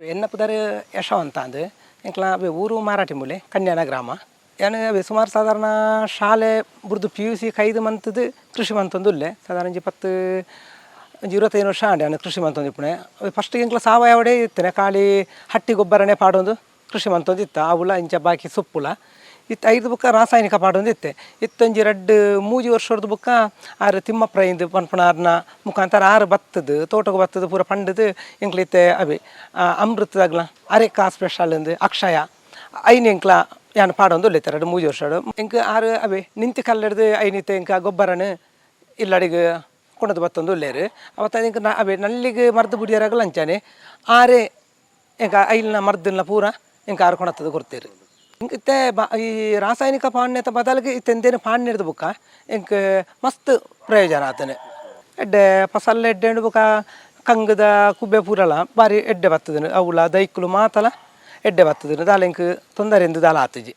ಎನ್ನ ಪುದರ್ ಯಶವಂತ ಅಂದ್ರೆ ಎಂಕ್ಲ ಅವೇ ಊರು ಮಾರಾಟಿ ಮೂಲೆ, ಕನ್ಯಾನ ಗ್ರಾಮ. ಏನು ಅವೇ ಸುಮಾರು ಸಾಧಾರಣ ಶಾಲೆ ಬುರ್ದು ಪಿ ಯು ಸಿ ಕೈದು ಮಂತದ್ದು ಕೃಷಿ ಮಂತೊಂದು ಉಲ್ಲೆ. ಸಾಧಾರಣ ಒಂಜಿ ಪತ್ತು ಒಂಜಿ ಇರುವತ್ತೈದು ವರ್ಷ ಆಂಡೆ ನಾನು ಕೃಷಿ ಮಂತೊಂದು ಇಪ್ಪಣೆ. ಫಸ್ಟ್ ಎಂಕ್ಲ ಸಾವಯವಡೆ ಇತ್ತೇನೆ. ಖಾಲಿ ಹಟ್ಟಿ ಗೊಬ್ಬರನೇ ಪಾಡೊಂದು ಕೃಷಿ ಮಂತೊಂದು ಇತ್ತ. ಅವುಲ ಇಂಚ ಬಾಕಿ ಸೊಪ್ಪುಲ. ಇತ್ತು. ಐದು ಬುಕ್ಕ ರಾಸಾಯನಿಕ ಪಾಡೊಂದು ಇತ್ತೆ. ಇತ್ತೊಂಜಿ ರಡ್ಡು ಮೂಜಿ ವರ್ಷದ ಬುಕ್ಕ ಆರು ತಿಮ್ಮಪ್ರೈಂದು ಪನ್ಪಣಾರ್ನ ಮುಖಾಂತರ ಆರು ಬತ್ತದು ತೋಟಕ್ಕೆ ಬತ್ತದು ಪೂರ ಪಂಡದು ಎಂಕ್ಲ ಇತ್ತೆ ಅವೆ ಆ, ಅರೆ ಕಾ ಸ್ಪೆಷಲ್ ಅಂದು ಅಕ್ಷಯ ಐನ್ ಎಂಕ್ಲ ಯಾನ್ ಪಾಡೊಂದು ಉಳಿತಾರೆ ಎರಡು ಮೂಜಿ ವರ್ಷ ಎಂಕ್ ಆರು ಅವೆ ನಿಂತಿ ಕಲ್ಲಡ್ದು ಐನಿತ್ತೆ ಎಂಕ ಗೊಬ್ಬರನ ಇಲ್ಲಡಿಗೆ ಕೊಣದು ಬತ್ತೊಂದು ಉಳ್ಳೇರು ಅವತ್ತ ನಾ ಅವೆ ನಲ್ಲಿಗೆ ಮರ್ದು ಬುಡಿಯರಾಗಲ್ಲ ಅಂಚಾನೆ ಆರೆ ಎಂಕ ಐಲ್ನ ಮರ್ದನ್ನ ಪೂರ ಎಂಕ ಆರು ಕೊಣತ್ತದು ಕೊಡ್ತೀರಿ. ಇಂಕ ಇತ್ತೆ ಬ- ಈ ರಾಸಾಯನಿಕ ಪಾಣ್ಯತ ಬದಲಿಗೆ ಇತ್ತೆಂದೇನು ಪಾಣ್ಯ ಹಿಡ್ದು ಬುಕ್ಕ ಎಂಕ್ ಮಸ್ತ್ ಪ್ರಯೋಜನ ಆತನೆ. ಎಡ್ಡೆ ಫಸಲ್ ಎಡ್ಡೆ ಬುಕ ಕಂಗದ ಕುಬ್ಬೆ ಪೂರಲ, ಬಾರಿ ಎಡ್ಡೆ ಬತ್ತದನು ಅವುಲ, ದೈಕ್ಲು ಮಾತಲ ಎಡ್ಡೆ ಬತ್ತದನು ದಾಲ ತೊಂದರೆಂದು ದಾಲ ಆತಜಿ.